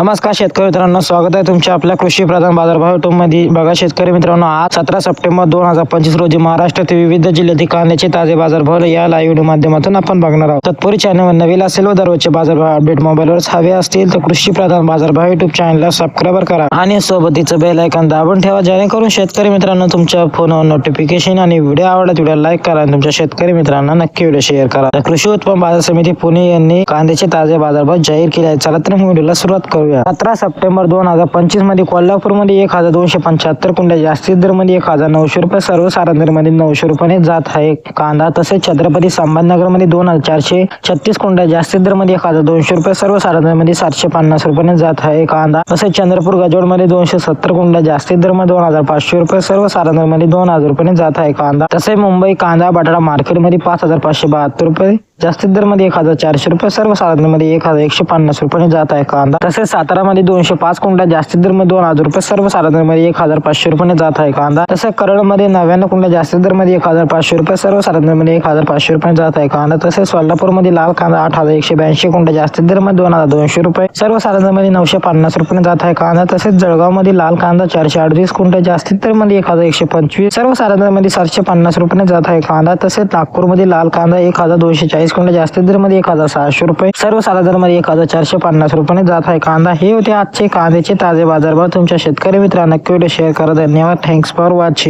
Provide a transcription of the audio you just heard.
नमस्कार शेतकरी मित्रांनो स्वागत आहे तुमच्या आपल्या कृषी प्रधान बाजारभावमध्ये बघा शेतकरी मित्रांनो आज सतरा सप्टेंबर दोन हजार पंचवीस रोजी महाराष्ट्रातील विविध जिल्ह्यातील कांद्याचे ताजे बाजारभाव या लाईव्ह व्हिडिओ माध्यमातून आपण बघणार आहोत. तत्पूर्वी चॅनलवर नवीन असेल व दररोजचे बाजारभाव अपडेट मोबाईलवर हवे असतील तर कृषी प्रधान बाजारभाव युट्यूब चॅनलला सबस्क्राईब करा आणि सोबतीचं बेल ऐकन दाबून ठेवा जेणेकरून शेतकरी मित्रांनो तुमच्या फोनवर नोटिफिकेशन आणि व्हिडिओ आवडला व्हिडिओ लाईक करा आणि तुमच्या शेतकरी मित्रांना नक्की व्हिडिओ शेअर करा. कृषी उत्पन्न बाजार समिती पुणे यांनी कांद्याचे ताजे बाजारभाव जाहीर केले आहेत. चला तर व्हिडिओला सुरुवात करूया सतरा सप्टेंबर दोन हजार पंचवीसमध्ये कोल्हापूरमध्ये एक हजार दोनशे पंच्याहत्तर कुंड्या जास्तीत दरमध्ये एक हजार नऊशे रुपये सर्वसाधारणमध्ये नऊशे रुपयाने जात आहे. कांदा तसेच छत्रपती संभाजीनगरमध्ये दोन हजार चारशे छत्तीस कुंड्या जास्तीत दरमध्ये एक हजार दोनशे रुपये सर्वसाधारणमध्ये सातशे पन्नास रुपयाने जात आहे. कांदा तसेच चंद्रपूर गजवडमध्ये दोनशे सत्तर कुंड्या जास्तीत दरमध्ये दोन हजार पाचशे रुपये सर्वसाधारणमध्ये दोन हजार रुपयाने जात आहे कांदा. तसे मुंबई कांदा बटाटा मार्केटमध्ये पाच हजार पाचशे बहात्तर रुपये जास्तीत दरमध्ये एक हजार चारशे रुपये सर्वसाधारणमध्ये एक हजार एकशे पन्नास रुपये जात आहे कांदा. तसेच सातारामध्ये दोनशे पाच कुंडा जास्तीत दरमध्ये दोन हजार रुपये सर्वसाधारणमध्ये एक हजार पाचशे रुपये जात आहे कांदा. तसेच करडमध्ये नव्याण्णव कुंड्या जास्तीत दरमध्ये एक हजार पाचशे रुपये सर्वसाधारणमध्ये एक हजार पाचशे रुपये जात आहे कांदा. तसेच सोलापूरमध्ये लाल कांदा आठ हजार एकशे ब्याऐंशी कुंडा जास्तीत दरमध्ये दोन हजार दोनशे रुपये सर्वसाधारणमध्ये नऊशे पन्नास रुपये जात आहे कांदा. तसेच जळगावमध्ये लाल कांदा चारशे अडतीस कुंटल जास्तीत दरमध्ये एक हजार एकशे पंचवीस सर्वसाधारणमध्ये सातशे पन्नास रुपये जात आहे कांदा. तसेच नागपूरमध्ये लाल कांदा एक हजार दोनशे चाळीस डिस्काउंट जास्त दरमध्ये एक हजार सहाशे रुपये. सर्व सर्वसाधारणमध्ये एक हजार चारशे पन्नास रुपयाने जात आहे कांदा. हे होते आजचे कांद्याचे ताजे बाजारभाव. तुमच्या शेतकरी मित्रांना नक्की व्हिडिओ शेअर करा. धन्यवाद. Thanks for watching